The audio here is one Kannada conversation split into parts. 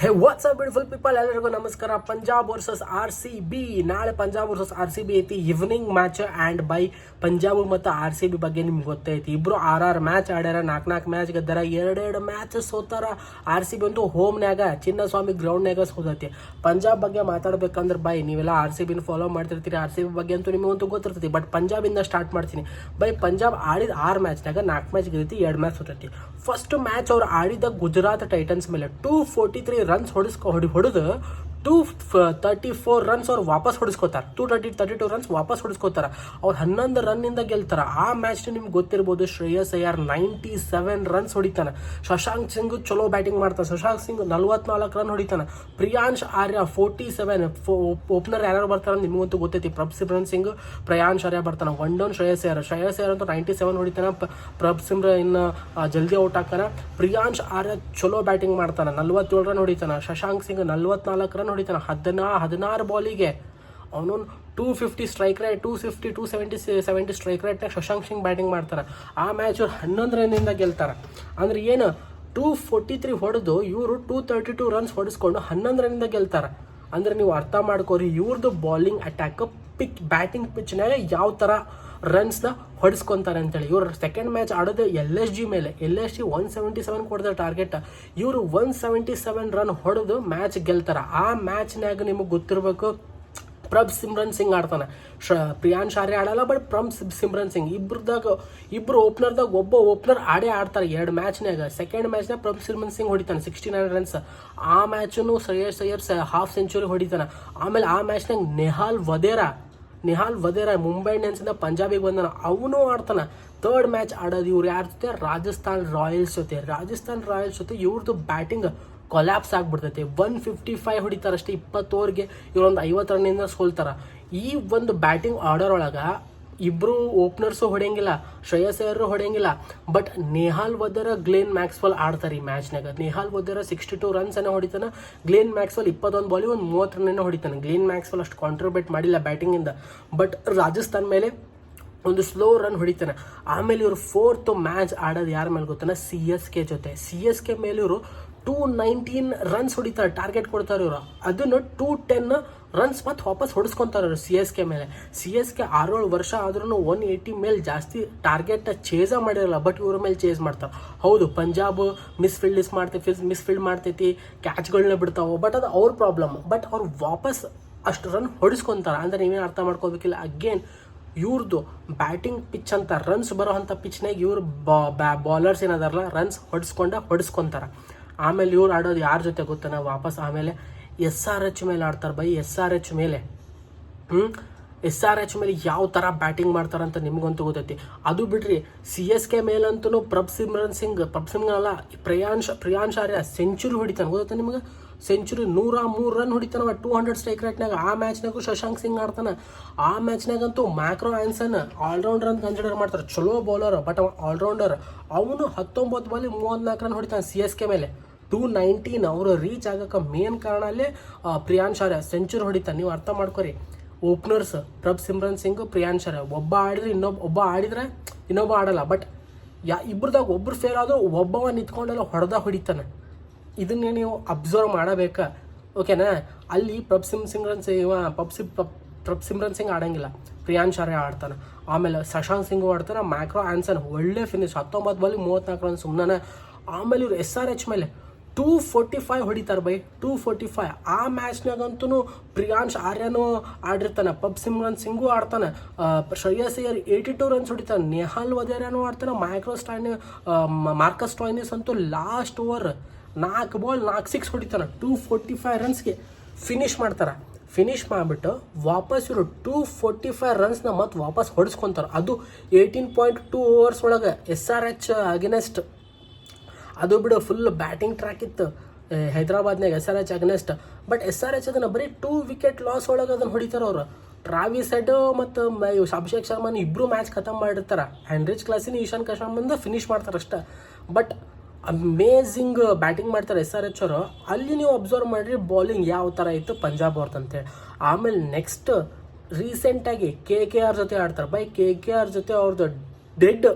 Hey what's up beautiful people ಎಲ್ಲರಿಗೂ ನಮಸ್ಕಾರ. Punjab versus R C B ನಾಳೆ Punjab versus R C B ಐತಿ. ಈವ್ನಿಂಗ್ ಮ್ಯಾಚ್ ಆ್ಯಂಡ್ ಬೈ ಪಂಜಾಬ್ ಮತ್ತು ಆರ್ ಸಿ ಬಿ ಬಗ್ಗೆ ನಿಮ್ಗೆ ಗೊತ್ತೈತಿ ಇಬ್ರು ಆರ್ ಆರ್ ಮ್ಯಾಚ್ ಆಡ್ಯಾರ. ನಾಲ್ಕು ನಾಲ್ಕು ಮ್ಯಾಚ್ ಗೆದ್ದಾರ. ಎರಡೆರಡು ಮ್ಯಾಚ್ ಸೋತಾರ. ಆರ್ ಸಿ ಬಿ ಅಂತೂ ಹೋಮ್ನ್ಯಾಗ ಚಿನ್ನಸ್ವಾಮಿ ಗ್ರೌಂಡ್ನ್ಯಾಗ ಸೋತೈತಿ. ಪಂಜಾಬ್ ಬಗ್ಗೆ ಮಾತಾಡ್ಬೇಕಂದ್ರೆ ಬೈ ನೀವೆಲ್ಲ ಆರ್ ಸಿ ಬಿನ ಫಾಲೋ ಮಾಡ್ತಿರ್ತೀರಿ. ಆರ್ ಸಿ ಬಿ ಬಗ್ಗೆ ಅಂತೂ ನಿಮಗಂತೂ ಗೊತ್ತಿರ್ತೈತಿ. ಬಟ್ ಪಂಜಾಬಿಂದ ಸ್ಟಾರ್ಟ್ ಮಾಡ್ತೀನಿ. ಬೈ ಪಂಜಾಬ್ ಆಡಿದ ಆರು ಮ್ಯಾಚ್ನಾಗ ನಾಲ್ಕು ಮ್ಯಾಚ್ ಗೆದ್ದೈತಿ, ಎರಡು ಮ್ಯಾಚ್ ಸೋತೈತಿ. ಫಸ್ಟ್ ಮ್ಯಾಚ್ ಅವ್ರು ಆಡಿದ ಗುಜರಾತ್ ಟೈಟನ್ಸ್ ಮೇಲೆ ಟೂ ಫೋರ್ಟಿ ತ್ರೀ ರನ್ಸ್ ಹೊಡಿಸ್ಕೊ ಹೊಡಿ ಹೊಡೆದು ಟೂ ತರ್ಟಿ ಫೋರ್ ರನ್ಸ್ ಅವ್ರು ವಾಪಸ್ ಹೊಡಿಸ್ಕೋತಾರೆ. Two thirty thirty two runs ವಾಪಸ್ ಹೊಡಿಸ್ಕೋತಾರೆ. ಅವ್ರು ಹನ್ನೊಂದು ರನ್ನಿಂದ ಗೆಲ್ತಾರೆ. ಆ ಮ್ಯಾಚ್ ನಿಮ್ಗೆ ಗೊತ್ತಿರ್ಬೋದು Shreyas Iyer ninety seven runs ಹೊಡಿತಾನೆ. ಶಶಾಂಕ್ ಸಿಂಗ್ ಚಲೋ ಬ್ಯಾಟಿಂಗ್ ಮಾಡ್ತಾನೆ. ಶಶಾಂಕ್ ಸಿಂಗ್ ನಲ್ವತ್ನಾಲ್ಕು ರನ್ ಹೊಡಿತಾನೆ. Priyansh Arya forty seven opener ಯಾರು ಬರ್ತಾರೆ ನಿಮಗಂತೂ ಗೊತ್ತೈತಿ. ಪ್ರಭ್ ಸಿಮ್ರನ್ ಸಿಂಗ್, ಪ್ರಯಾಂಶ್ ಆರ್ಯ ಬರ್ತಾನೆ. One down Shreyas Iyer. Shreyas Iyer ಅಂತೂ ನೈಂಟಿ ಸೆವೆನ್ ಹೊಡಿತಾನೆ ಪ್ರಭ್ ಸಿಮ್ರನ್ ಇನ್ನು ಜಲ್ದಿ ಔಟ್ ಆಗ್ತಾನೆ ಪ್ರಿಯಾಂಶ್ ಆರ್ಯ ಚಲೋ ಬ್ಯಾಟಿಂಗ್ ಮಾಡ್ತಾನೆ. ನಲ್ವತ್ತೇಳು ರನ್ ಹೊಡಿತಾನೆ. ಶಶಾಂಕ್ ಸಿಂಗ್ ನಲ್ವತ್ನಾಲ್ಕು ರನ್ ಹೊಡಿತಾನೆ ಹದಿನಾ, ಹದಿನಾರು ಬಾಲಿಗೆ. ಅವನು two fifty strike rate two fifty two seventy seventy strike ರೇಟ್ನಾಗ Shashank Singh batting ಮಾಡ್ತಾರೆ. ಆ ಮ್ಯಾಚ್ ಹನ್ನೊಂದು ರನ್ನಿಂದ ಗೆಲ್ತಾರೆ. ಅಂದ್ರೆ ಏನು ಟೂ ಫೋರ್ಟಿ ತ್ರೀ ಹೊಡೆದು ಇವರು ಟೂ ತರ್ಟಿ ಟೂ ರನ್ಸ್ ಹೊಡೆಸ್ಕೊಂಡು ಹನ್ನೊಂದು ರನ್ನಿಂದ ಗೆಲ್ತಾರೆ. ಅಂದ್ರೆ ನೀವು ಅರ್ಥ ಮಾಡ್ಕೋರಿ ಇವ್ರದ್ದು ಬಾಲಿಂಗ್ ಅಟ್ಯಾಕ್ ಪಿಕ್ ಬ್ಯಾಟಿಂಗ್ ಪಿಚ್ನಾಗ ಯಾವ ಥರ ರನ್ಸ್ನ ಹೊಡಿಸ್ಕೊಂತಾರೆ ಅಂತೇಳಿ. ಇವರು ಸೆಕೆಂಡ್ ಮ್ಯಾಚ್ ಆಡೋದು ಎಲ್ ಎಸ್ ಜಿ ಮೇಲೆ. L S G one seventy seven ಕೊಡ್ತಾರೆ ಟಾರ್ಗೆಟ್ ಇವರು ಒನ್ ಸೆವೆಂಟಿ ಸೆವೆನ್ ರನ್ ಹೊಡೆದು ಮ್ಯಾಚ್ ಗೆಲ್ತಾರೆ. ಆ ಮ್ಯಾಚ್ನಾಗ ನಿಮಗೆ ಗೊತ್ತಿರಬೇಕು, ಪ್ರಭ್ ಸಿಮ್ರನ್ ಸಿಂಗ್ ಆಡ್ತಾನೆ. ಶ ಪ್ರಿಯಾನ್ ಶಾರಿ ಆಡಲ್ಲ ಬಟ್ ಪ್ರಮ್ ಸಿಮ್ರನ್ ಸಿಂಗ್. ಇಬ್ಬರದಾಗ ಇಬ್ಬರು ಓಪನರ್ದಾಗ ಒಬ್ಬ ಓಪನರ್ ಆಡೇ ಆಡ್ತಾರೆ ಎರಡು ಮ್ಯಾಚ್ನಾಗ ಸೆಕೆಂಡ್ ಮ್ಯಾಚ್ನಾಗ ಪ್ರಭ್ ಸಿಮ್ರನ್ ಸಿಂಗ್ ಹೊಡಿತಾನೆ ಸಿಕ್ಸ್ಟಿ ನೈನ್ ರನ್ಸ್ ಆ ಮ್ಯಾಚನ್ನು ಶ್ರೇಯಸ್ ಅಯ್ಯರ್ ಹಾಫ್ ಸೆಂಚುರಿ ಹೊಡಿತಾನೆ. ಆಮೇಲೆ ಆ ಮ್ಯಾಚ್ನಾಗ ನೆಹಾಲ್ ವದೇರಾ ನಿಹಾಲ್ ವದೇರಾ ಮುಂಬೈ ಇಂಡಿಯನ್ಸಿಂದ ಪಂಜಾಬಿಗೆ ಬಂದನ. ಅವನು ಆಡ್ತಾನೆ. ತರ್ಡ್ ಮ್ಯಾಚ್ ಆಡೋದು ಇವ್ರು ಯಾರ ಜೊತೆ? ರಾಜಸ್ಥಾನ್ ರಾಯಲ್ಸ್ ಜೊತೆ. ರಾಜಸ್ಥಾನ್ ರಾಯಲ್ಸ್ ಜೊತೆ ಇವ್ರದ್ದು ಬ್ಯಾಟಿಂಗ್ ಕೊಲ್ಯಾಪ್ಸ್ ಆಗ್ಬಿಡ್ತೈತೆ. ಒನ್ ಫಿಫ್ಟಿ ಫೈವ್ ಹೊಡಿತಾರಷ್ಟೇ ಇಪ್ಪತ್ತು ಓವರ್ಗೆ ಇವ್ರೊಂದು ಐವತ್ತು ರನ್ನಿಂದ ಸೋಲ್ತಾರ. ಈ ಒಂದು ಬ್ಯಾಟಿಂಗ್ ಆರ್ಡರ್ ಒಳಗೆ ಇಬ್ರು ಓಪನರ್ಸು ಹೊಡೆಯಂಗಿಲ್ಲ, Shreyas ಹೊಡೆಯಂಗಿಲ್ಲ but Nehal Wadhera, Glenn Maxwell ಆಡ್ತಾರೆ ಈ ಮ್ಯಾಚ್ನಾಗ Nehal Wadhera sixty two runs ಅನ್ನ ಹೊಡಿತಾನೆ, ಗ್ಲೇನ್ ಮ್ಯಾಕ್ಸ್ವೆಲ್ ಇಪ್ಪತ್ತೊಂದು ಬಾಲಿ ಒಂದು ಮೂವತ್ತು ರನ್ನ ಹೊಡಿತಾನೆ. ಗ್ಲೇನ್ ಮ್ಯಾಕ್ಸ್ವೆಲ್ ಅಷ್ಟು ಕಾಂಟ್ರಿಬ್ಯೂಟ್ ಮಾಡಿಲ್ಲ ಬ್ಯಾಟಿಂಗಿಂದ ಬಟ್ ರಾಜಸ್ಥಾನ್ ಮೇಲೆ ಒಂದು ಸ್ಲೋ ರನ್ ಹೊಡಿತಾನೆ. ಆಮೇಲೆ ಇವರು ಫೋರ್ತ್ ಮ್ಯಾಚ್ ಆಡೋದು ಯಾರ ಮೇಲೆ ಗೊತ್ತಾನೆ? ಸಿ ಎಸ್ ಕೆ ಜೊತೆ. ಸಿ ಎಸ್ ಕೆ ಮೇಲೆ ಇವರು ಟೂ ನೈನ್ಟೀನ್ ರನ್ಸ್ ಹೊಡಿತಾರೆ ಟಾರ್ಗೆಟ್ ಕೊಡ್ತಾರೆ ಇವರು. ಅದನ್ನು ಟೂ ಟೆನ್ ರನ್ಸ್ ಮತ್ತೆ ವಾಪಸ್ ಹೊಡಿಸ್ಕೊಂತಾರ ಸಿ ಎಸ್ ಕೆ ಮೇಲೆ. ಸಿ ಎಸ್ ಕೆ ಆರೇಳು ವರ್ಷ ಆದ್ರೂ ಒನ್ ಏಯ್ಟಿ ಮೇಲೆ ಜಾಸ್ತಿ ಟಾರ್ಗೆಟ್ ಚೇಸ ಮಾಡಿರಲ್ಲ ಬಟ್ ಇವ್ರ ಮೇಲೆ ಚೇಸ್ ಮಾಡ್ತಾರೆ. ಹೌದು, ಪಂಜಾಬ್ ಮಿಸ್ ಫೀಲ್ಡ್ ಮಾಡ್ತೈತಿ ಮಿಸ್ ಫೀಲ್ಡ್ ಮಾಡ್ತೈತಿ ಕ್ಯಾಚ್ಗಳನ್ನ ಬಿಡ್ತಾವೆ ಬಟ್ ಅದು ಅವ್ರ ಪ್ರಾಬ್ಲಮ್ ಬಟ್ ಅವ್ರು ವಾಪಸ್ ಅಷ್ಟು ರನ್ ಹೊಡಿಸ್ಕೊತಾರೆ. ಅಂದ್ರೆ ನೀವೇನು ಅರ್ಥ ಮಾಡ್ಕೋಬೇಕಿಲ್ಲ ಅಗೇನ್ ಇವ್ರದ್ದು ಬ್ಯಾಟಿಂಗ್ ಪಿಚ್ ಅಂತ ರನ್ಸ್ ಬರೋ ಅಂಥ ಪಿಚ್ನಾಗ ಇವ್ರು ಬಾಲರ್ಸ್ ಏನದಾರಲ್ಲ ರನ್ಸ್ ಹೊಡಿಸ್ಕೊಂಡ ಹೊಡಿಸ್ಕೊಂತಾರ. ಆಮೇಲೆ ಇವ್ರು ಆಡೋದು ಯಾರ ಜೊತೆ ಗೊತ್ತಾನ ವಾಪಸ್ ಆಮೇಲೆ? ಎಸ್ ಆರ್ ಎಚ್ ಮೇಲೆ ಆಡ್ತಾರೆ ಬೈ ಎಸ್ ಆರ್ ಎಚ್ ಮೇಲೆ. ಹ್ಞೂ ಎಸ್ ಆರ್ ಎಚ್ ಮೇಲೆ ಯಾವ ಥರ ಬ್ಯಾಟಿಂಗ್ ಮಾಡ್ತಾರಂತ ನಿಮ್ಗಂತೂ ಗೊತ್ತೈತಿ. ಅದು ಬಿಡ್ರಿ ಸಿ ಎಸ್ ಕೆ ಮೇಲಂತೂ ಪ್ರಭ್ ಸಿಮ್ರನ್ ಸಿಂಗ್, ಪ್ರಭ್ ಸಿಂಗ್ ಅಲ್ಲ, ಪ್ರಿಯಾಂಶ್ ಪ್ರಿಯಾಂಶ್ ಆರ್ಯ ಸೆಂಚುರಿ ಹೊಡಿತಾನೆ. ಗೊತ್ತಾ ನಿಮಗೆ? ಸೆಂಚುರಿ ನೂರ ಮೂರು ರನ್ ಹೊಡಿತಾನವ ಟೂ ಹಂಡ್ರೆಡ್ ಸ್ಟ್ರೈಕ್ ರೇಟ್ನಾಗ. ಆ ಮ್ಯಾಚ್ನಾಗೂ ಶಶಾಂಕ್ ಸಿಂಗ್ ಆಡ್ತಾನೆ. ಆ ಮ್ಯಾಚ್ನಾಗಂತೂ ಮ್ಯಾಕ್ರೋ ಆನ್ಸನ್ ಆಲ್ರೌಂಡರ್ ಅಂತ ಕನ್ಸಿಡರ್ ಮಾಡ್ತಾರೆ. ಚಲೋ ಬೌಲರ್ ಬಟ್ ಆಲ್ರೌಂಡರ್ ಅವನು ಹತ್ತೊಂಬತ್ತು ಬಾಲಿ ಮೂವತ್ನಾಲ್ಕು ರನ್ ಹೊಡಿತಾನೆ ಸಿ ಎಸ್ ಕೆ ಮೇಲೆ. ಟೂ ನೈಂಟೀನ್ ಅವರು ರೀಚ್ ಆಗೋಕೆ ಮೇನ್ ಕಾರಣ ಅಲ್ಲೇ ಪ್ರಿಯಾಂಶ್ ಸೆಂಚುರಿ ಹೊಡಿತಾನೆ ನೀವು ಅರ್ಥ ಮಾಡ್ಕೊರಿ. ಓಪನರ್ಸ್ ಪ್ರಭ್ ಸಿಮ್ರನ್ ಸಿಂಗ್ ಪ್ರಿಯಾಂಶ್ ಒಬ್ಬ ಆಡಿದ್ರೆ ಇನ್ನೊಬ್ಬ ಒಬ್ಬ ಆಡಿದ್ರೆ ಇನ್ನೊಬ್ಬ ಆಡಲ್ಲ. ಬಟ್ ಯಾ ಇಬ್ಬರದಾಗ ಒಬ್ರು ಫೇಲ್ ಆದರೂ ಒಬ್ಬವ ನಿಂತ್ಕೊಂಡೆಲ್ಲ ಹೊಡೆದ ಹೊಡಿತಾನೆ. ಇದನ್ನೇ ನೀವು ಅಬ್ಸರ್ವ್ ಮಾಡಬೇಕ. ಓಕೆನಾ ಅಲ್ಲಿ ಪ್ರಭ್ ಸಿಮ್, ಸಿಮ್ರನ್ ಸಿಂಗ್ ಇವ ಪಬ್ ಸಿಮ್ ಪ್ರಭ್ ಸಿಮ್ರನ್ ಸಿಂಗ್ ಆಡಂಗಿಲ್ಲ. ಪ್ರಿಯಾಂಶ್ ಆಡ್ತಾನೆ. ಆಮೇಲೆ ಶಶಾಂಕ್ ಸಿಂಗ್ ಆಡ್ತಾನೆ. ಮ್ಯಾಕ್ರೋ ಆನ್ಸನ್ ಒಳ್ಳೆ ಫಿನಿಶ್ ಹತ್ತೊಂಬತ್ತು ಬಲ್ಲಿ ಮೂವತ್ತ್ನಾಲ್ಕು ರನ್ ಸುಮ್ಮನೆ ಆಮೇಲೆ ಇವ್ರು ಎಸ್ ಆರ್ ಎಚ್ ಮೇಲೆ. ಟೂ ಫೋರ್ಟಿ ಫೈವ್ ಹೊಡಿತಾರೆ ಬೈ ಟೂ ಫೋರ್ಟಿ ಫೈವ್ ಆ ಮ್ಯಾಚ್ನಾಗಂತೂ ಪ್ರಿಯಾಂಶ್ ಆರ್ಯನೂ ಆಡಿರ್ತಾನೆ. ಪಬ್ ಸಿಮ್ರನ್ ಸಿಂಗು ಆಡ್ತಾನೆ. Shreyas Iyer eighty two runs ಹೊಡಿತಾನೆ. ನೆಹಾಲ್ ವದೇರ್ಯನು ಆಡ್ತಾನೆ. ಮೈಕ್ರೋ ಸ್ಟಾಯ್ನಿ ಮಾರ್ಕಸ್ ಸ್ಟಾಯ್ನಿಸ್ ಅಂತೂ ಲಾಸ್ಟ್ ಓವರ್ ನಾಲ್ಕು ಬಾಲ್ ನಾಲ್ಕು ಸಿಕ್ಸ್ ಹೊಡಿತಾನೆ. ಟೂ ಫೋರ್ಟಿ ಫೈವ್ ರನ್ಸ್ಗೆ ಫಿನಿಶ್ ಮಾಡ್ತಾರೆ. ಫಿನಿಶ್ ಮಾಡಿಬಿಟ್ಟು ವಾಪಸ್ ಇವರು ಟೂ ಫೋರ್ಟಿ ಫೈವ್ ರನ್ಸ್ನ ಮತ್ತೆ ವಾಪಸ್ ಹೊಡೆಸ್ಕೊತಾರೆ. ಅದು ಏಯ್ಟೀನ್ ಪಾಯಿಂಟ್ ಟೂ ಓವರ್ಸ್ ಒಳಗೆ. ಎಸ್ ಆರ್ ಎಚ್ ಅಗೇನೆಸ್ಟ್ ಅದು ಬಿಡು ಫುಲ್ ಬ್ಯಾಟಿಂಗ್ ಟ್ರ್ಯಾಕ್ ಇತ್ತು. ಹೈದ್ರಾಬಾದ್ನಾಗ S R H against but S R H ಅದನ್ನು ಬರೀ ಟೂ ವಿಕೆಟ್ ಲಾಸ್ ಒಳಗೆ ಅದನ್ನು ಹೊಡಿತಾರೆ ಅವರು. ಟ್ರಾವಿಸ್ ಹೆಡ್ ಮತ್ತು ಅಭಿಷೇಕ್ ಶರ್ಮನ್ ಇಬ್ಬರು ಮ್ಯಾಚ್ ಖತಮ್ ಮಾಡಿರ್ತಾರೆ. ಹ್ಯಾಂಡ್ರಿಚ್ ಕ್ಲಾಸಿನ ಈಶಾನ್ ಕಶ್ಯಪ್ ಬಂದು ಫಿನಿಶ್ ಮಾಡ್ತಾರೆ ಅಷ್ಟೇ. ಬಟ್ ಅಮೇಝಿಂಗ್ ಬ್ಯಾಟಿಂಗ್ ಮಾಡ್ತಾರೆ ಎಸ್ ಆರ್ ಎಚ್ ಅವರು. ಅಲ್ಲಿ ನೀವು ಅಬ್ಸರ್ವ್ ಮಾಡಿರಿ ಬೌಲಿಂಗ್ ಯಾವ ಥರ ಇತ್ತು ಪಂಜಾಬ್ ಅವ್ರದ್ದು ಅಂತೇಳಿ ಆಮೇಲೆ ನೆಕ್ಸ್ಟ್ ರೀಸೆಂಟಾಗಿ ಕೆ ಕೆ ಆರ್ ಜೊತೆ ಆಡ್ತಾರೆ. ಬೈ ಕೆ ಕೆ ಆರ್ ಜೊತೆ ಅವ್ರದ್ದು ಡೆಡ್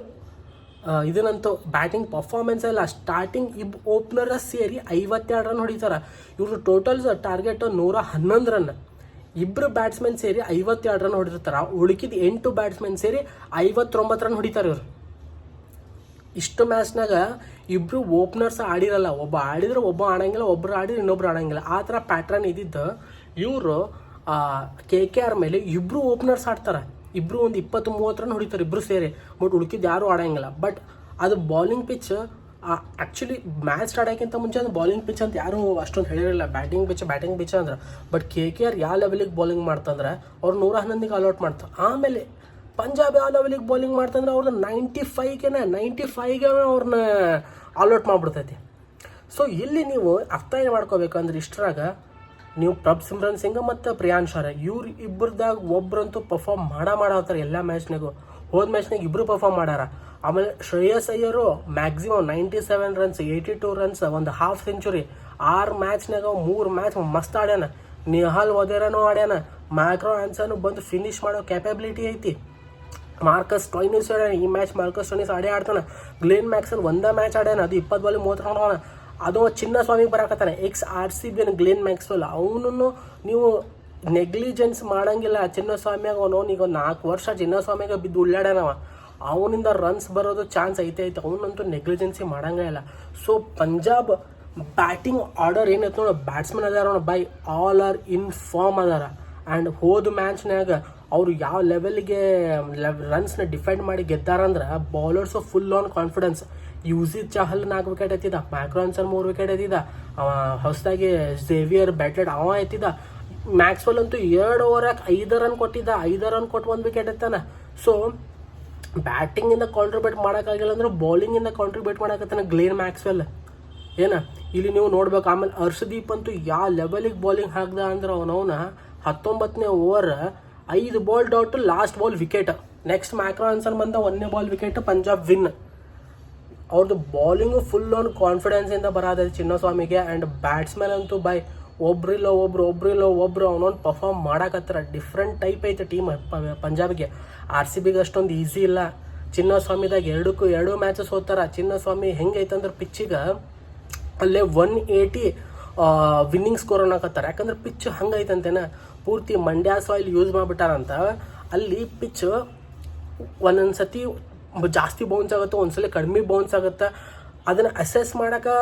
ಇದನ್ನಂತೂ ಬ್ಯಾಟಿಂಗ್ ಪರ್ಫಾರ್ಮೆನ್ಸ್ ಎಲ್ಲ ಸ್ಟಾರ್ಟಿಂಗ್ ಇಬ್ ಓಪನರ ಸೇರಿ ಐವತ್ತೆರಡು ರನ್ ಹೊಡಿತಾರೆ. ಇವರು ಟೋಟಲ್ ಟಾರ್ಗೆಟ್ ನೂರ ಹನ್ನೊಂದು ರನ್ ಇಬ್ಬರು ಬ್ಯಾಟ್ಸ್ಮನ್ ಸೇರಿ ಐವತ್ತೆರಡು ರನ್ ಹೊಡಿರ್ತಾರೆ. ಉಳಿಕಿದ ಎಂಟು ಬ್ಯಾಟ್ಸ್ಮನ್ ಸೇರಿ ಐವತ್ತೊಂಬತ್ತು ರನ್ ಹೊಡಿತಾರೆ ಇವರು. ಇಷ್ಟು ಮ್ಯಾಚ್ನಾಗ ಇಬ್ರು ಓಪನರ್ಸ್ ಆಡಿರಲ್ಲ. ಒಬ್ಬ ಆಡಿದ್ರೆ ಒಬ್ಬ ಆಡಂಗಿಲ್ಲ, ಒಬ್ರು ಆಡಿದ್ರೆ ಇನ್ನೊಬ್ರು ಆಡಂಗಿಲ್ಲ. ಆ ಥರ ಪ್ಯಾಟ್ರನ್ ಇದ್ದಿದ್ದು ಇವರು ಕೆ ಕೆ ಆರ್ ಮೇಲೆ ಇಬ್ರು ಓಪನರ್ಸ್ ಆಡ್ತಾರೆ. ಇಬ್ರು ಒಂದು ಇಪ್ಪತ್ತು ಮೂವತ್ತು ರನ್ ಹೊಡಿತಾರೆ, ಇಬ್ರು ಸೇರಿ. ಬಟ್ ಉಳ್ಕಿದ್ದು ಯಾರು ಆಡಂಗಿಲ್ಲ. ಬಟ್ ಅದು bowling pitch actually match start ಆಡೋಕ್ಕಿಂತ ಮುಂಚೆ ಅದು ಬಾಲಿಂಗ್ ಪಿಚ್ ಅಂತ ಯಾರು ಅಷ್ಟೊಂದು ಹೇಳಿರಲಿಲ್ಲ. ಬ್ಯಾಟಿಂಗ್ ಪಿಚ್ ಬ್ಯಾಟಿಂಗ್ ಪಿಚ್ ಅಂದ್ರೆ. ಬಟ್ ಕೆ ಕೆ ಆರ್ ಯಾವ ಲೆವೆಲಿಗೆ ಬೌಲಿಂಗ್ ಮಾಡ್ತಂದ್ರೆ, ಅವ್ರು ನೂರ ಹನ್ನೊಂದಿಗೆ ಅಲೌಟ್ ಮಾಡ್ತಾರೆ ಆಮೇಲೆ ಪಂಜಾಬ್ ಯಾವ ಲೆವೆಲಿಗೆ ಬೌಲಿಂಗ್ ಮಾಡ್ತಂದ್ರೆ ಅವ್ರನ್ನ ನೈಂಟಿ ಫೈವ್ಗೆ ನೈಂಟಿ ಫೈವ್ಗೆ ಅವ್ರನ್ನ ಆಲ್ಔಟ್ ಮಾಡಿಬಿಡ್ತೈತಿ. ಸೊ ಇಲ್ಲಿ ನೀವು ಅರ್ಥ ಏನು ಮಾಡ್ಕೋಬೇಕಂದ್ರೆ ಇಷ್ಟರಾಗ ನೀವು ಪ್ರಭ್ ಸಿಮ್ರನ್ ಸಿಂಗ್ ಮತ್ತು ಪ್ರಿಯಾಂಶ್ ಅವರೇ ಇವ್ರು ಇಬ್ಬರದಾಗ ಒಬ್ರಂತೂ ಪರ್ಫಾರ್ಮ್ ಮಾಡ ಮಾಡಾತಾರೆ ಎಲ್ಲ ಮ್ಯಾಚ್ನಾಗೂ ಹೋದ ಮ್ಯಾಚ್ನಾಗ ಇಬ್ಬರು ಪರ್ಫಾರ್ಮ್ ಮಾಡ್ಯಾರ. ಆಮೇಲೆ Shreyas Iyer maximum ninety seven runs eighty two runs ಒಂದು ಹಾಫ್ ಸೆಂಚುರಿ ಆರು ಮ್ಯಾಚ್ನಾಗ ಮೂರು ಮ್ಯಾಚ್ ಮಸ್ತ್ ಆಡ್ಯಾನ. ನಿಹಾಲ್ ವದೇರನೂ ಆಡ್ಯಾನ. ಮ್ಯಾಕ್ರೋ ಆನ್ಸನ್ ಬಂದು ಫಿನಿಶ್ ಮಾಡೋ ಕ್ಯಾಪಬಿಲಿಟಿ ಐತಿ. ಮಾರ್ಕಸ್ ಟೊಯ್ನಿಸ್ ಆಡ್ಯಾನ. ಈ ಮ್ಯಾಚ್ ಮಾರ್ಕಸ್ ಟೊಯ್ನಿಸ್ ಆಡೇ ಆಡ್ತಾನೆ. ಗ್ಲೇನ್ ಮ್ಯಾಕ್ಸಲ್ ಒಂದೇ ಮ್ಯಾಚ್ ಆಡ್ಯಾನ. ಅದು ಇಪ್ಪತ್ತು ಬಾಲಿ ಮೂವತ್ತು ರನ್. ಅದು ಚಿನ್ನ ಸ್ವಾಮಿಗೆ ಬರಾಕತ್ತಾನೆ ex R C B Glenn Maxwell ಅವನನ್ನು ನೀವು ನೆಗ್ಲಿಜೆನ್ಸ್ ಮಾಡಂಗಿಲ್ಲ. ಚಿನ್ನಸ್ವಾಮಿಯಾಗ ಅವನು ಈಗ ನಾಲ್ಕು ವರ್ಷ ಚಿನ್ನಸ್ವಾಮಿಯಾಗ ಬಿದ್ದು ಉಳ್ಳಾಡ್ಯಾನವ. ಅವನಿಂದ ರನ್ಸ್ ಬರೋದು ಚಾನ್ಸ್ ಐತೆ ಐತೆ. ಅವನಂತೂ ನೆಗ್ಲಿಜೆನ್ಸಿ ಮಾಡಂಗೇ ಇಲ್ಲ. ಸೊ ಪಂಜಾಬ್ ಬ್ಯಾಟಿಂಗ್ ಆರ್ಡರ್ ಏನೈತೆ ನೋಡಿ. ಬ್ಯಾಟ್ಸ್ಮನ್ ಅದಾರ ಬೈ ಆಲ್ ಆರ್ ಇನ್ ಫಾರ್ಮ್ ಅದಾರ. ಆ್ಯಂಡ್ ಹೋದ ಮ್ಯಾಚ್ನ್ಯಾಗ ಅವರು ಯಾವ ಲೆವೆಲ್ಗೆ ರನ್ಸ್ನ ಡಿಫೆಂಡ್ ಮಾಡಿ ಗೆದ್ದಾರಂದ್ರೆ ಬೌಲರ್ಸ್ ಫುಲ್ ಆನ್ ಕಾನ್ಫಿಡೆನ್ಸ್ ಯೂಸಿದ್ ಚಹಲ್ ನಾಲ್ಕು ವಿಕೆಟ್ ಎತ್ತಿದ ಮ್ಯಾಕ್ರಾನ್ಸನ್ ಮೂರು ವಿಕೆಟ್ ಎತ್ತಿದ, ಅವ ಹೊಸದಾಗಿ ಝೇವಿಯರ್ ಬ್ಯಾಟೆಡ್ ಅವ ಎತ್ತಿದ. ಮ್ಯಾಕ್ಸ್ವೆಲ್ ಅಂತೂ ಎರಡು ಓವರ್ಯಾಕೆ ಐದು ರನ್ ಕೊಟ್ಟಿದ್ದ, ಐದು ರನ್ ಕೊಟ್ಟು ಒಂದು ವಿಕೆಟ್ ಎತ್ತಾನ. ಸೊ ಬ್ಯಾಟಿಂಗಿಂದ ಕಾಂಟ್ರಿಬ್ಯೂಟ್ ಮಾಡೋಕ್ಕಾಗಿಲ್ಲ ಅಂದ್ರೆ ಬೌಲಿಂಗಿಂದ ಕಾಂಟ್ರಿಬ್ಯೂಟ್ ಮಾಡಕತ್ತಾನ ಗ್ಲೇನ್ ಮ್ಯಾಕ್ಸ್ವೆಲ್ ಏನ? ಇಲ್ಲಿ ನೀವು ನೋಡ್ಬೇಕು, ಆಮೇಲೆ ಹರ್ಷದೀಪ್ ಅಂತೂ ಯಾವ ಲೆವೆಲಿಗೆ ಬೌಲಿಂಗ್ ಹಾಕ್ದ ಅಂದ್ರೆ ಅವನವನ ಹತ್ತೊಂಬತ್ತನೇ ಓವರ್ ಐದು ball doubt last ball wicket next Marco Jansen ಬಂದ ಒಂದನೇ ಬಾಲ್ ವಿಕೆಟ್ ಪಂಜಾಬ್ ವಿನ್ ಅವ್ರದ್ದು ಬೌಲಿಂಗು ಫುಲ್ ಆನ್ ಕಾನ್ಫಿಡೆನ್ಸಿಂದ ಬರೋದ ಚಿನ್ನಸ್ವಾಮಿಗೆ ಆ್ಯಂಡ್ ಬ್ಯಾಟ್ಸ್ಮನ್ ಅಂತೂ ಬೈ, ಒಬ್ರಿಲ್ಲೋ ಒಬ್ರು ಒಬ್ರಿಲ್ಲೋ ಒಬ್ರು ಅವನೊಂದು ಪರ್ಫಾರ್ಮ್ ಮಾಡಕತ್ತಾರ. ಡಿಫ್ರೆಂಟ್ ಟೈಪ್ ಐತೆ ಟೀಮ್ ಪಂಜಾಬ್ಗೆ ಆರ್ ಸಿ ಬಿಗೆ ಅಷ್ಟೊಂದು ಈಸಿ ಇಲ್ಲ. ಚಿನ್ನಸ್ವಾಮಿದಾಗ ಎರಡಕ್ಕೂ ಎರಡು ಮ್ಯಾಚಸ್ ಹೋಗ್ತಾರ. ಚಿನ್ನಸ್ವಾಮಿ ಹೆಂಗೈತಂದ್ರೆ ಪಿಚ್ಚಿಗೆ ಅಲ್ಲೇ ಒನ್ ಏಯ್ಟಿ ವಿನ್ನಿಂಗ್ ಸ್ಕೋರ್ ಅನ್ನಕತ್ತಾರೆ ಯಾಕಂದ್ರೆ ಪಿಚ್ ಹಂಗೈತಂತೇನ ಪೂರ್ತಿ ಮಂಡ್ಯ ಸಾಯಿಲ್ ಯೂಸ್ ಮಾಡಿಬಿಟ್ಟಾರಂತ. ಅಲ್ಲಿ ಪಿಚ್ ಒಂದೊಂದು ಸತಿ ಜಾಸ್ತಿ ಬೌನ್ಸ್ ಆಗುತ್ತೆ, ಒಂದ್ಸಲ ಕಡಿಮೆ ಬೌನ್ಸ್ ಆಗುತ್ತೆ. ಅದನ್ನು ಅಸೆಸ್ ಮಾಡೋಕೆ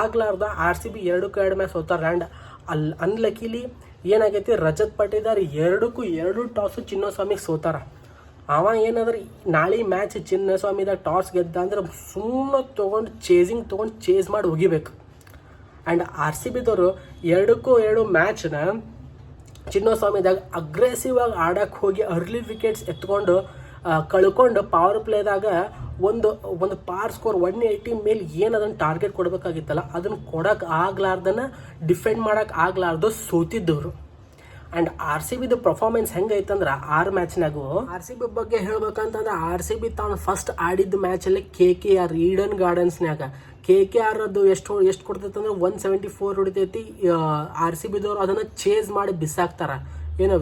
ಆಗ್ಲಾರ್ದ ಆರ್ ಸಿ ಬಿ ಎರಡಕ್ಕೂ ಎರಡು ಮ್ಯಾಚ್ ಹೋಗ್ತಾರೆ ಆ್ಯಂಡ್ ಅಲ್ಲಿ ಅನ್ಲಕಿಲಿ ಏನಾಗೈತಿ, ರಜತ್ ಪಟ್ಟಿದಾರ್ ಎರಡಕ್ಕೂ ಎರಡು ಟಾಸು ಚಿನ್ನಸ್ವಾಮಿಗೆ ಸೋತಾರ. ಅವ ಏನಾದ್ರೆ ನಾಳೆ ಮ್ಯಾಚ್ ಚಿನ್ನಸ್ವಾಮಿದಾಗ ಟಾಸ್ ಗೆದ್ದ ಅಂದ್ರೆ ಸುಮ್ಮನೆ ತೊಗೊಂಡು ಚೇಸಿಂಗ್ ತೊಗೊಂಡು ಚೇಸ್ ಮಾಡಿ ಹೋಗಿಬೇಕು. ಆ್ಯಂಡ್ ಆರ್ ಸಿ ಬಿದವರು ಎರಡಕ್ಕೂ ಎರಡು ಮ್ಯಾಚ್ನ ಚಿನ್ನಸ್ವಾಮಿದಾಗ ಅಗ್ರೆಸಿವ್ ಆಗಿ ಆಡಕ್ಕೆ ಹೋಗಿ ಅರ್ಲಿ ವಿಕೆಟ್ಸ್ ಎತ್ಕೊಂಡು ಕಳ್ಕೊಂಡು ಪವರ್ ಪ್ಲೇದಾಗ ಒಂದು ಒಂದು ಪಾರ್ ಸ್ಕೋರ್ ಒನ್ ಏಯ್ಟಿ ಮೇಲೆ ಏನು ಅದನ್ನು ಟಾರ್ಗೆಟ್ ಕೊಡಬೇಕಾಗಿತ್ತಲ್ಲ ಅದನ್ನು ಕೊಡಕ್ಕೆ ಆಗ್ಲಾರ್ದನ ಡಿಫೆಂಡ್ ಮಾಡಕ್ಕೆ ಆಗ್ಲಾರ್ದು ಸೋತಿದ್ದವರು. ಆ್ಯಂಡ್ ಆರ್ ಸಿ ಬಿದು ಪರ್ಫಾರ್ಮೆನ್ಸ್ ಹೆಂಗೈತಂದ್ರೆ ಆರ್ ಮ್ಯಾಚ್ನಾಗು ಆರ್ ಸಿ ಬಿ ಬಗ್ಗೆ ಹೇಳ್ಬೇಕಂತಂದ್ರೆ ಆರ್ ಸಿ ಬಿ ತಾನು ಫಸ್ಟ್ ಆಡಿದ್ದ ಮ್ಯಾಚಲ್ಲಿ ಕೆ ಕೆ ಆರ್ ಈಡನ್ ಗಾರ್ಡನ್ಸ್ನ್ಯಾಗ ಕೆ ಕೆ ಆರ್ ಅದು ಎಷ್ಟು ಎಷ್ಟು ಕೊಡ್ತೈತೆ ಅಂದ್ರೆ ಒನ್ ಸೆವೆಂಟಿ ಫೋರ್ ಹೊಡಿತೈತಿ ಆರ್ ಸಿ ಬಿದವ್ರು ಅದನ್ನು ಚೇಸ್ ಮಾಡಿ ಬಿಸಾಕ್ತಾರೆ. ಏನು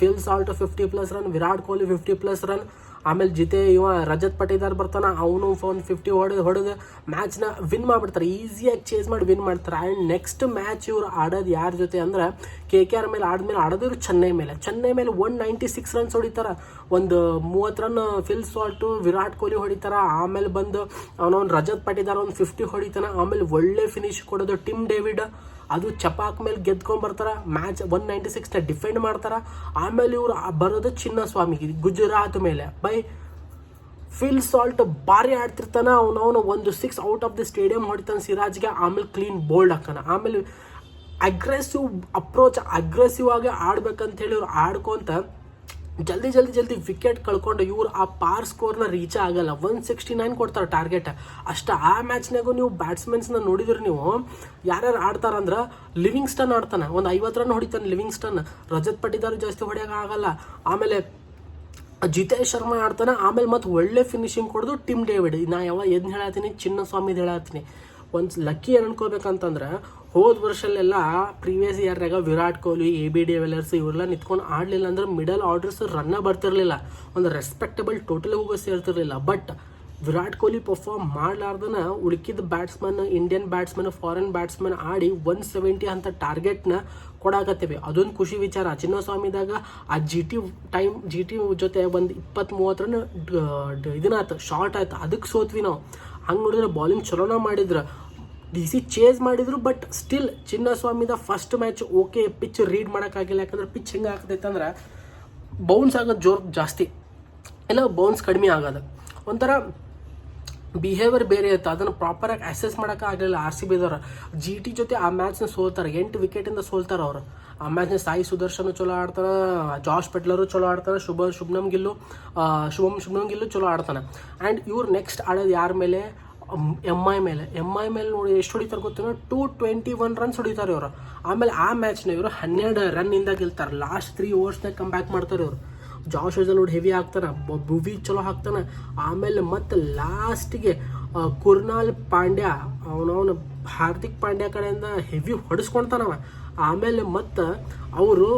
Phil Salt fifty plus run Virat Kohli fifty plus run ಆಮೇಲೆ ಜಿತೆ ಇವ ರಜತ್ ಪಟೇದಾರ್ ಬರ್ತಾನ, ಅವನು ಒಂದು ಫಿಫ್ಟಿ ಹೊಡೆದು ಹೊಡೆದು ಮ್ಯಾಚ್ನ ವಿನ್ ಮಾಡಿಬಿಡ್ತಾರೆ. ಈಸಿಯಾಗಿ ಚೇಸ್ ಮಾಡಿ ವಿನ್ ಮಾಡ್ತಾರೆ. ಆ್ಯಂಡ್ ನೆಕ್ಸ್ಟ್ ಮ್ಯಾಚ್ ಇವರು ಆಡೋದು ಯಾರ ಜೊತೆ ಅಂದ್ರೆ ಕೆ ಕೆ ಆರ್ ಮೇಲೆ ಆಡಿದ್ಮೇಲೆ ಆಡೋದು ಇವ್ರು ಚೆನ್ನೈ ಮೇಲೆ. ಚೆನ್ನೈ ಮೇಲೆ ಒನ್ ನೈಂಟಿ ಸಿಕ್ಸ್ ರನ್ಸ್ ಹೊಡಿತಾರೆ. ಒಂದು ಮೂವತ್ತು run Phil Salt Virat Kohli ಹೊಡಿತಾರೆ. ಆಮೇಲೆ ಬಂದು ಅವನೊಂದು ರಜತ್ ಪಟೇದಾರ್ ಒಂದು ಫಿಫ್ಟಿ ಹೊಡಿತಾನೆ. ಆಮೇಲೆ ಒಳ್ಳೆ ಫಿನಿಶ್ ಕೊಡೋದು ಟಿಮ್ ಡೇವಿಡ್ ಅದು ಚಪಾಕ್ ಮೇಲೆ ಗೆದ್ಕೊಂಡ್ ಬರ್ತಾರ ಮ್ಯಾಚ್ ಒನ್ ನೈಂಟಿ ಸಿಕ್ಸ್ನ ಡಿಫೆಂಡ್ ಮಾಡ್ತಾರ. ಆಮೇಲೆ ಇವರು ಬರೋದು ಚಿನ್ನಸ್ವಾಮಿಗೆ ಗುಜರಾತ್ ಮೇಲೆ. ಬೈ, ಫಿಲ್ ಸಾಲ್ಟ್ ಭಾರಿ ಆಡ್ತಿರ್ತಾನ, ಅವನವನು ಒಂದು six out of the stadium ಹೊಡಿತಾನೆ ಸಿರಾಜ್ಗೆ, ಆಮೇಲೆ ಕ್ಲೀನ್ ಬೋಲ್ಡ್ ಹಾಕೋಣ ಆಮೇಲೆ ಅಗ್ರೆಸಿವ್ ಅಪ್ರೋಚ್ ಅಗ್ರೆಸಿವ್ ಆಗಿ ಆಡ್ಬೇಕಂತ ಹೇಳಿ ಇವ್ರು ಆಡ್ಕೊಂತ ಜಲ್ದಿ ಜಲ್ದಿ ಜಲ್ದಿ ವಿಕೆಟ್ ಕಳ್ಕೊಂಡು ಇವ್ರು ಆ ಪಾರ್ ಸ್ಕೋರ್ನ ರೀಚ್ ಆಗಲ್ಲ. ಒನ್ ಸಿಕ್ಸ್ಟಿ ನೈನ್ ಕೊಡ್ತಾರೆ ಟಾರ್ಗೆಟ್ ಅಷ್ಟು ಆ ಮ್ಯಾಚ್ನಾಗೂ ನೀವು ಬ್ಯಾಟ್ಸ್ಮನ್ಸ್ನ ನೋಡಿದ್ರೆ ನೀವು. ಯಾರ್ಯಾರು ಆಡ್ತಾರಂದ್ರೆ ಲಿವಿಂಗ್ಸ್ಟನ್ ಆಡ್ತಾನೆ. ಒಂದು ಐವತ್ತು ರನ್ ಹೊಡಿತಾನೆ ಲಿವಿಂಗ್ಸ್ಟನ್ ರಜತ್ ಪಟ್ಟಿದಾರು ಜಾಸ್ತಿ ಹೊಡೆಯೋಕ್ಕಾಗಲ್ಲ ಆಮೇಲೆ ಜಿತೇಶ್ ಶರ್ಮಾ ಆಡ್ತಾನೆ. ಆಮೇಲೆ ಮತ್ತೆ ಒಳ್ಳೆ ಫಿನಿಶಿಂಗ್ ಕೊಡೋದು ಟಿಮ್ ಡೇವಿಡ್ ನಾ ಯಾವ ಏನು ಹೇಳತ್ತೀನಿ ಚಿನ್ನಸ್ವಾಮಿದು ಹೇಳತ್ತೀನಿ ಒಂದು ಲಕ್ಕಿ ಏನು ಅನ್ಕೋಬೇಕಂತಂದ್ರೆ ಹೋದ ವರ್ಷಲ್ಲೆಲ್ಲ previous ಇಯರ್ನಾಗ Virat Kohli A B de Villiers ಇವರೆಲ್ಲ ನಿಂತ್ಕೊಂಡು ಆಡಲಿಲ್ಲ ಅಂದ್ರೆ ಮಿಡಲ್ ಆರ್ಡರ್ಸ್ ರನ್ನ ಬರ್ತಿರಲಿಲ್ಲ. ಒಂದು ರೆಸ್ಪೆಕ್ಟಬಲ್ ಟೋಟಲ್ ಹೋಗೋ ಸೇರ್ತಿರಲಿಲ್ಲ. ಬಟ್ ವಿರಾಟ್ ಕೊಹ್ಲಿ ಪರ್ಫಾರ್ಮ್ ಮಾಡಲಾರ್ದನ ಉಳ್ಕಿದ batsman Indian batsman foreign batsman ಆಡಿ ಒನ್ ಸೆವೆಂಟಿ ಅಂತ ಟಾರ್ಗೆಟ್ನ ಕೊಡಾಕತ್ತೇವೆ. ಅದೊಂದು ಖುಷಿ ವಿಚಾರ. ಚಿನ್ನಸ್ವಾಮಿದಾಗ ಆ G T time G T ಜೊತೆ ಒಂದು ಇಪ್ಪತ್ತ್ ಮೂವತ್ತು ಇದನ್ನ ಶಾರ್ಟ್ ಆಯ್ತು. ಅದಕ್ಕೆ ಸೋತ್ವಿ ನಾವು. ಹಂಗೆ ನೋಡಿದ್ರೆ ಬಾಲಿಂಗ್ ಚಲೋನ ಮಾಡಿದ್ರು. ಡಿ ಸಿ ಚೇಸ್ ಮಾಡಿದ್ರು but still ಚಿನ್ನಸ್ವಾಮಿದ first match okay pitch read ಮಾಡೋಕ್ಕಾಗಿಲ್ಲ ಯಾಕಂದ್ರೆ ಪಿಚ್ ಹೆಂಗೆ ಆಗ್ತೈತೆ ಅಂದ್ರೆ ಬೌನ್ಸ್ ಆಗೋದು ಜೋರ್ ಜಾಸ್ತಿ. ಇಲ್ಲ ಬೌನ್ಸ್ ಕಡಿಮೆ ಆಗೋದು. ಒಂಥರ ಬಿಹೇವಿಯರ್ ಬೇರೆ ಇತ್ತು ಅದನ್ನು ಪ್ರಾಪರಾಗಿ ಅಸೆಸ್ ಮಾಡೋಕ್ಕಾಗಲಿಲ್ಲ ಆರ್ ಸಿ ಬಿದವ್ರು ಜಿ ಟಿ ಜೊತೆ ಆ ಮ್ಯಾಚ್ನ ಸೋಲ್ತಾರೆ. ಎಂಟು ವಿಕೆಟಿಂದ ಸೋಲ್ತಾರೆ ಅವರು. ಆ ಮ್ಯಾಚ್ನ ಸಾಯಿ ಸುದರ್ಶನ್ ಚಲೋ ಆಡ್ತಾನೆ ಜಾಶ್ ಪೆಟ್ಲರು ಚಲೋ ಆಡ್ತಾನೆ ಶುಭ ಶುಭ್ನಮ್ ಗಿಲ್ಲು ಆ, ಶುಭಮ್ ಶುಭ್ನಮ್ ಗಿಲ್ಲು ಚಲೋ ಆಡ್ತಾನೆ. ಆ್ಯಂಡ್ ಇವ್ರು ನೆಕ್ಸ್ಟ್ ಆಡೋದು ಯಾರ ಮೇಲೆ? ಎಂ ಐ ಮೇಲೆ. ಎಂ ಐ ಮೇಲೆ ನೋಡಿ ಎಷ್ಟು ಹೊಡಿತಾರೆ ಗೊತ್ತಿಲ್ಲ ಟೂ ಟ್ವೆಂಟಿ ಒನ್ ರನ್ಸ್ ಹೊಡಿತಾರೆ ಇವರು. ಆಮೇಲೆ ಆ ಮ್ಯಾಚ್ನ ಇವರು ಹನ್ನೆರಡು ರನ್ನಿಂದ ಗೆಲ್ತಾರೆ. ಲಾಸ್ಟ್ ತ್ರೀ ಓವರ್ಸ್ನಾಗ ಕಮ್ ಬ್ಯಾಕ್ ಮಾಡ್ತಾರೆ ಇವರು. ಜಾಶ್ ನೋಡಿ ಹೆವಿ ಹಾಕ್ತಾನೆ ಬುವಿ ಚಲೋ ಹಾಕ್ತಾನೆ. ಆಮೇಲೆ ಮತ್ತೆ ಲಾಸ್ಟಿಗೆ ಕುರ್ನಾಲ್ ಪಾಂಡ್ಯ ಅವನವನು ಹಾರ್ದಿಕ್ ಪಾಂಡ್ಯ ಕಡೆಯಿಂದ ಹೆವಿ ಹೊಡೆಸ್ಕೊಳ್ತಾನವ ಆಮೇಲೆ ಮತ್ತೆ ಅವರು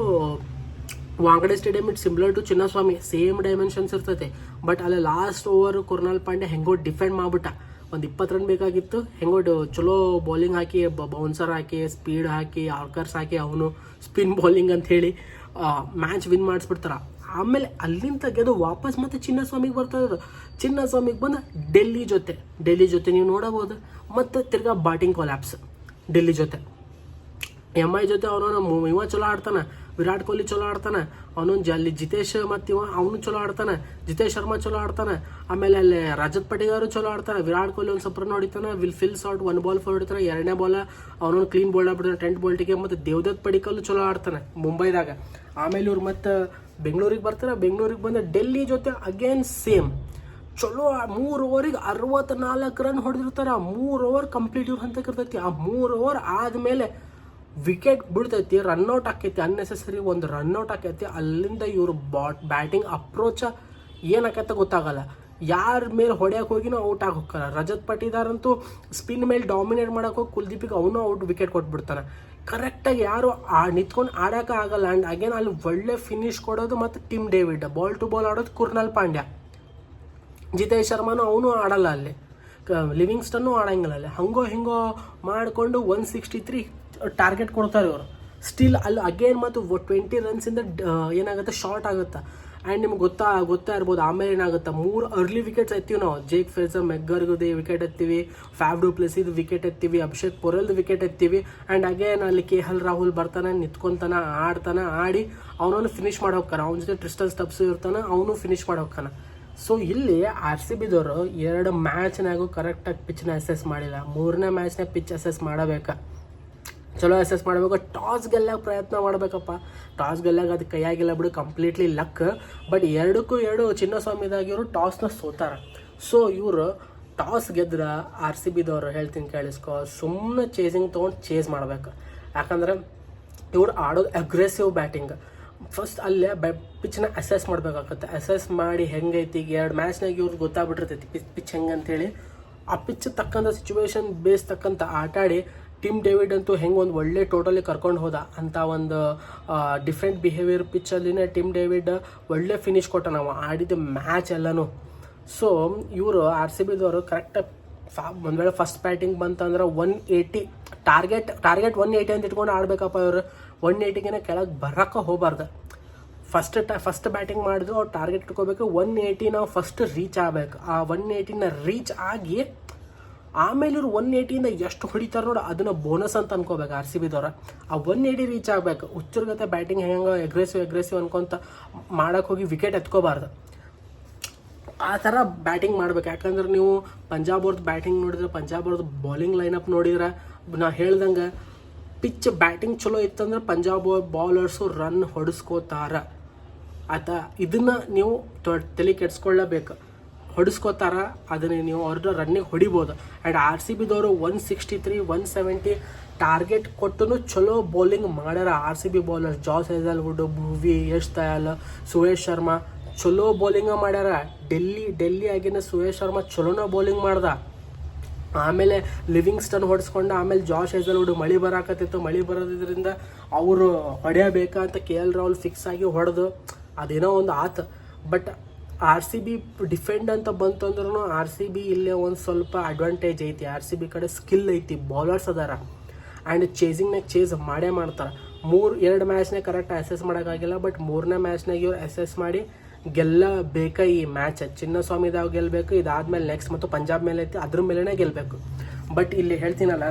Wankhede stadium it similar to Chinnaswamy same dimensions ಇರ್ತೈತೆ. ಬಟ್ ಅಲ್ಲಿ ಲಾಸ್ಟ್ ಓವರ್ ಕುರ್ನಾಲ್ ಪಾಂಡೆ ಹೆಂಗೋ ಡಿಫೆಂಡ್ ಮಾಡ್ಬಿಟ್ಟ. ಒಂದು ಇಪ್ಪತ್ತು ರನ್ ಬೇಕಾಗಿತ್ತು. ಹೆಂಗೋ ಚಲೋ ಬೌಲಿಂಗ್ ಹಾಕಿ ಬೌನ್ಸರ್ ಹಾಕಿ ಸ್ಪೀಡ್ ಹಾಕಿ ಆರ್ಕರ್ಸ್ ಹಾಕಿ ಅವನು ಸ್ಪಿನ್ ಬೌಲಿಂಗ್ ಅಂತ ಹೇಳಿ ಮ್ಯಾಚ್ ವಿನ್ ಮಾಡಿಸ್ಬಿಡ್ತಾರೆ. ಆಮೇಲೆ ಅಲ್ಲಿಂದ ಗೆದ್ದು ವಾಪಸ್ ಮತ್ತೆ ಚಿನ್ನಸ್ವಾಮಿಗೆ ಬರ್ತಾ ಇರೋದು. ಚಿನ್ನಸ್ವಾಮಿಗೆ ಬಂದು ಡೆಲ್ಲಿ ಜೊತೆ. ಡೆಲ್ಲಿ ಜೊತೆ ನೀವು ನೋಡಬಹುದು. ಮತ್ತೆ ತಿರ್ಗಾ ಬ್ಯಾಟಿಂಗ್ ಕೊಲ್ಯಾಪ್ಸ್ ಡೆಲ್ಲಿ ಜೊತೆ. ಎಂ ಐ ಜೊತೆ ಅವನವನ ಇವ ಚಲೋ ಆಡ್ತಾನೆ, ವಿರಾಟ್ ಕೊಹ್ಲಿ ಚಲೋ ಆಡ್ತಾನೆ ಅವನೊಂದು ಅಲ್ಲಿ ಜಿತೇಶ್ ಮತ್ತು ಇವ, ಅವನು ಚಲೋ ಆಡ್ತಾನೆ, ಜಿತೇಶ್ ಶರ್ಮಾ ಚಲೋ ಆಡ್ತಾನೆ, ಆಮೇಲೆ ಅಲ್ಲಿ ರಜತ್ ಪಟಿಗಾರು ಚಲೋ ಆಡ್ತಾನೆ, ವಿರಾಟ್ ಕೊಹ್ಲಿ ಒಂದು ಸಪ್ರನ್ ರನ್ ಹೊಡಿತಾನೆ, will Phil shot one ball four ಹೊಡಿತಾನೆ, ಎರಡನೇ ಬಾಲ್ ಅವನೊಂದು ಕ್ಲೀನ್ ಬೋಲ್ಡ್ ಆಗ್ಬಿಡ್ತಾನೆ ಟೆಂಟ್ ಬೋಲ್ಟಿಗೆ ಮತ್ತು ದೇವದತ್ ಪಡಿಕಲ್ಲು ಚಲೋ ಆಡ್ತಾನೆ ಮುಂಬೈದಾಗ. ಆಮೇಲೆ ಇವ್ರು ಮತ್ತು ಬೆಂಗಳೂರಿಗೆ ಬರ್ತಾರೆ, ಬೆಂಗಳೂರಿಗೆ ಬಂದ ಡೆಲ್ಲಿ ಜೊತೆ ಅಗೇನ್ ಸೇಮ್ ಚಲೋ ಮೂರು ಓವರಿಗೆ ಅರವತ್ನಾಲ್ಕು ರನ್ ಹೊಡೆದಿರ್ತಾರ, ಮೂರು ಓವರ್ ಕಂಪ್ಲೀಟ್ ಇವ್ರ ಹಂತಕ್ಕೆ ಇರ್ತೈತಿ, ಆ ಮೂರು ಓವರ್ ಆದಮೇಲೆ ವಿಕೆಟ್ ಬಿಡ್ತೈತಿ ರನ್ಔಟ್ ಆಕೈತಿ ಅನ್ನೆಸೆಸರಿ ಒಂದು ರನ್ಔಟ್ ಆಕೈತಿ, ಅಲ್ಲಿಂದ ಇವರು ಬಾಟ್ ಬ್ಯಾಟಿಂಗ್ ಅಪ್ರೋಚ ಏನಾಕೈತೆ ಗೊತ್ತಾಗಲ್ಲ. ಯಾರ ಮೇಲೆ ಹೊಡ್ಯಕ್ಕೆ ಹೋಗಿನೂ ಔಟ್ ಆಗಿ ಹೋಗಲ್ಲ. ರಜತ್ ಪಟ್ಟಿದಾರಂತೂ ಸ್ಪಿನ್ ಮೇಲೆ ಡಾಮಿನೇಟ್ ಮಾಡಕ್ಕೆ ಹೋಗಿ ಕುಲ್ದೀಪಿಗೆ ಅವನು ಔಟ್ ವಿಕೆಟ್ ಕೊಟ್ಬಿಡ್ತಾನೆ. ಕರೆಕ್ಟಾಗಿ ಯಾರು ಆ ನಿಂತ್ಕೊಂಡು ಆಡೋಕೆ ಆಗಲ್ಲ. ಆ್ಯಂಡ್ ಅಗೇನ್ ಅಲ್ಲಿ ಒಳ್ಳೆ ಫಿನಿಶ್ ಕೊಡೋದು ಮತ್ತು Tim David ball to ball ಆಡೋದು ಕುರ್ನಾಲ್ ಪಾಂಡ್ಯ ಜಿತೇಶ್ ಶರ್ಮಾನು ಅವನು ಆಡಲ್ಲ ಅಲ್ಲಿ. ಲಿವಿಂಗ್ಸ್ಟನ್ನು ಆಡಂಗಿಲ್ಲ ಅಲ್ಲಿ. ಹಂಗೋ ಹಿಂಗೋ ಮಾಡಿಕೊಂಡು ಒನ್ ಸಿಕ್ಸ್ಟಿ ತ್ರೀ ಟಾರ್ಗೆಟ್ ಕೊಡ್ತಾರೆ ಇವರು. ಸ್ಟಿಲ್ ಅಲ್ಲಿ ಅಗೇನ್ ಮತ್ತು ಟ್ವೆಂಟಿ ರನ್ಸಿಂದ ಏನಾಗುತ್ತೆ? ಶಾರ್ಟ್ ಆಗುತ್ತೆ. ಆ್ಯಂಡ್ ನಿಮ್ಗೆ ಗೊತ್ತಾ ಗೊತ್ತಾ ಇರ್ಬೋದು. ಆಮೇಲೆ ಏನಾಗುತ್ತೆ? ಮೂರು ಅರ್ಲಿ ವಿಕೆಟ್ಸ್ ಎತ್ತೀವಿ ನಾವು. ಜೇಕ್ ಫೇಸರ್ ಮೆಗ್ಗರ್ಗದು ವಿಕೆಟ್ ಎತ್ತೀವಿ. ಫ್ಯಾಬ್ ಡು ಪ್ಲೇಸಿದು ವಿಕೆಟ್ ಎತ್ತೀವಿ. ಅಭಿಷೇಕ್ ಪೊರೆಲ್ದು ವಿಕೆಟ್ ಎತ್ತೀವಿ. ಆ್ಯಂಡ್ ಅಗೇನ್ ಅಲ್ಲಿ ಕೆ ಎಲ್ ರಾಹುಲ್ ಬರ್ತಾನೆ, ನಿಂತ್ಕೊತಾನೆ, ಆಡ್ತಾನೆ, ಆಡಿ ಅವನನ್ನು ಫಿನಿಶ್ ಮಾಡಿ ಹೋಗ್ತಾನೆ. ಅವನ ಜೊತೆ ಟ್ರಿಸ್ಟಲ್ ಸ್ಟಪ್ಸ್ ಇರ್ತಾನೆ, ಅವನು ಫಿನಿಶ್ ಮಾಡಿ ಹೋಗ್ತಾನೆ. ಸೊ ಇಲ್ಲಿ ಆರ್ ಸಿ ಬಿದವರು ಎರಡು ಮ್ಯಾಚ್ನಾಗೂ ಕರೆಕ್ಟಾಗಿ ಪಿಚ್ನ ಅಸೆಸ್ ಮಾಡಿಲ್ಲ. ಮೂರನೇ ಮ್ಯಾಚ್ನಾಗ ಪಿಚ್ ಅಸೆಸ್ ಮಾಡಬೇಕಾ. ಚಲೋ ಅಸೆಸ್ ಮಾಡಬೇಕು. ಟಾಸ್ ಗೆಲ್ಲಾಗ ಪ್ರಯತ್ನ ಮಾಡಬೇಕಪ್ಪ. ಟಾಸ್ ಗೆಲ್ಲಾಗ ಅದು ಕೈಯಾಗಿಲ್ಲ ಬಿಡು ಕಂಪ್ಲೀಟ್ಲಿ ಲಕ್ ಬಟ್ ಎರಡಕ್ಕೂ ಎರಡು ಚಿನ್ನಸ್ವಾಮಿದಾಗಿವರು ಟಾಸ್ನ ಸೋತಾರ. ಸೊ ಇವರು ಟಾಸ್ ಗೆದ್ರ ಆರ್ ಸಿ ಬಿದವರು ಹೇಳ್ತೀನಿ ಕೇಳಿಸ್ಕೊ ಸುಮ್ಮನೆ ಚೇಸಿಂಗ್ ತೊಗೊಂಡು ಚೇಸ್ ಮಾಡ್ಬೇಕು. ಯಾಕಂದ್ರೆ ಇವ್ರು ಆಡೋದು ಅಗ್ರೆಸಿವ್ ಬ್ಯಾಟಿಂಗ್ ಫಸ್ಟ್ ಅಲ್ಲೇ ಬ್ಯಾ ಪಿಚ್ನ ಅಸೆಸ್ ಮಾಡಬೇಕಾಗತ್ತೆ. ಅಸೆಸ್ ಮಾಡಿ ಹೆಂಗೈತಿ, ಈಗ ಎರಡು ಮ್ಯಾಚ್ನಾಗ ಇವ್ರು ಗೊತ್ತಾಗ್ಬಿಟ್ಟಿರ್ತೈತಿ. Pitch pitch ಹೆಂಗಂತೇಳಿ. ಆ ಪಿಚ್ ತಕ್ಕಂಥ ಸಿಚುವೇಶನ್ ಬೇಸ್ ತಕ್ಕಂಥ ಆಟ ಆಡಿ ಟಿಮ್ ಡೇವಿಡ್ ಅಂತೂ ಹೆಂಗೆ ಒಂದು ಒಳ್ಳೆ ಟೋಟಲಿ ಕರ್ಕೊಂಡು ಹೋದ? ಅಂತ ಒಂದು ಡಿಫ್ರೆಂಟ್ ಬಿಹೇವಿಯರ್ ಪಿಚ್ಚಲ್ಲಿನೇ ಟಿಮ್ ಡೇವಿಡ್ ಒಳ್ಳೆ ಫಿನಿಶ್ ಕೊಟ್ಟ ನಾವು. ಆಡಿದ ಮ್ಯಾಚ್ ಎಲ್ಲನೂ. ಸೊ ಇವರು ಆರ್ ಸಿ ಬಿದವರು ಕರೆಕ್ಟಾಗಿ ಫಾ, ಒಂದು ವೇಳೆ ಫಸ್ಟ್ ಬ್ಯಾಟಿಂಗ್ ಬಂತಂದ್ರೆ one eighty target target one eighty ಅಂತ ಇಟ್ಕೊಂಡು ಆಡಬೇಕಪ್ಪ ಇವರು. ಒನ್ ಏಯ್ಟಿಗೆ ಕೆಳಗೆ ಬರೋಕ್ಕೆ ಹೋಗಬಾರ್ದು. ಫಸ್ಟ್ ಟ ಫಸ್ಟ್ ಬ್ಯಾಟಿಂಗ್ ಮಾಡಿದ್ರು ಅವ್ರು ಟಾರ್ಗೆಟ್ ಇಟ್ಕೋಬೇಕು ಒನ್ ಏಯ್ಟಿ ನಾವು ಫಸ್ಟ್ ರೀಚ್ ಆಗಬೇಕು. ಆ ಒನ್ ಏಯ್ಟಿನ ರೀಚ್ ಆಗಿ ಆಮೇಲೆ ಇವ್ರು ಒನ್ ಏಯ್ಟಿಯಿಂದ ಎಷ್ಟು ಹೊಡಿತಾರೆ ನೋಡಿ ಅದನ್ನ ಬೋನಸ್ ಅಂತ ಅನ್ಕೋಬೇಕು ಆರ್ ಸಿ ಬಿದವ್ರ ಆ ಒನ್ ಏಯ್ಟಿ ರೀಚ್ ಆಗಬೇಕು. ಹುಚ್ಚರ್ಗತೆ ಬ್ಯಾಟಿಂಗ್ ಹೆಂಗೆ ಎಗ್ರೆಸಿವ್ ಎಗ್ರೆಸಿವ್ ಅನ್ಕೊಂತ ಮಾಡೋಕೆ ಹೋಗಿ ವಿಕೆಟ್ ಎತ್ಕೋಬಾರ್ದು. ಆ ಥರ ಬ್ಯಾಟಿಂಗ್ ಮಾಡ್ಬೇಕು. ಯಾಕಂದ್ರೆ ನೀವು ಪಂಜಾಬ್ ಅವ್ರದ್ದು ಬ್ಯಾಟಿಂಗ್ ನೋಡಿದ್ರೆ, ಪಂಜಾಬ್ ಅವ್ರದ್ದು ಬೌಲಿಂಗ್ ಲೈನಪ್ ನೋಡಿದ್ರೆ, ನಾ ಹೇಳ್ದಂಗೆ ಪಿಚ್ ಬ್ಯಾಟಿಂಗ್ ಚಲೋ ಇತ್ತಂದ್ರೆ ಪಂಜಾಬ್ ಬೌಲರ್ಸು ರನ್ ಹೊಡಿಸ್ಕೋತಾರ. ಆತ ಇದನ್ನು ನೀವು ತಲೆ ಕೆಡ್ಸ್ಕೊಳ್ಳೇಬೇಕು ಹೊಡಿಸ್ಕೋತಾರ, ಅದನ್ನ ನೀವು ಅವ್ರದ್ದು ರನ್ನಿಗೆ ಹೊಡಿಬೋದು. And R C ಬಿದವರು one sixty three one seventy target ಕೊಟ್ಟು ಚಲೋ ಬೌಲಿಂಗ್ ಮಾಡ್ಯಾರ R C B bowler Josh Hazlewood Bhuvi Yash Dayal Suresh Sharma ಚಲೋ ಬೌಲಿಂಗ ಮಾಡ್ಯಾರ. ಡೆಲ್ಲಿ ಡೆಲ್ಲಿ ಆಗಿನ ಸುರೇಶ್ ಶರ್ಮಾ ಚಲೋನ ಬೌಲಿಂಗ್ ಮಾಡ್ದ. ಆಮೇಲೆ ಲಿವಿಂಗ್ಸ್ಟನ್ ಹೊಡೆಸ್ಕೊಂಡು, ಆಮೇಲೆ ಜಾಶ್ ಹೆಸಲ್ವುಡ್ ಮಳಿ ಬರಾಕತ್ತಿತ್ತು. ಮಳಿ ಬರೋದ್ರಿಂದ ಅವರು ಹೊಡೆಯಬೇಕಾ ಅಂತ ಕೆ ಎಲ್ ರಾಹುಲ್ ಫಿಕ್ಸ್ ಆಗಿ ಹೊಡೆದು, ಅದೇನೋ ಒಂದು ಆತ. But R C B defend ಅಂತ ಬಂತು ಅಂದ್ರೂ ಆರ್ ಸಿ ಬಿ ಇಲ್ಲೇ ಒಂದು ಸ್ವಲ್ಪ ಅಡ್ವಾಂಟೇಜ್ ಐತಿ. ಆರ್ ಸಿ ಬಿ ಕಡೆ ಸ್ಕಿಲ್ ಐತಿ. ಬೌಲರ್ಸ್ ಅದಾರ. ಆ್ಯಂಡ್ ಚೇಸಿಂಗ್ನಾಗ ಚೇಸ್ ಮಾಡೇ ಮಾಡ್ತಾರೆ. ಮೂರು, ಎರಡು ಮ್ಯಾಚ್ನಾಗ ಕರೆಕ್ಟ್ ಅಸೆಸ್ ಮಾಡೋಕ್ಕಾಗಿಲ್ಲ ಬಟ್ ಮೂರನೇ ಮ್ಯಾಚ್ನಾಗ ಇವ್ರು ಅಸೆಸ್ ಮಾಡಿ ಗೆಲ್ಲ ಬೇಕಾ ಈ ಮ್ಯಾಚ್ ಚಿನ್ನಸ್ವಾಮಿದಾಗ ಗೆಲ್ಲಬೇಕು ಇದಾದ್ಮೇಲೆ ನೆಕ್ಸ್ಟ್ ಮತ್ತು ಪಂಜಾಬ್ ಮೇಲೆ ಐತಿ, ಅದ್ರ ಮೇಲೇ ಗೆಲ್ಲಬೇಕು ಬಟ್ ಇಲ್ಲಿ ಹೇಳ್ತೀನಲ್ಲ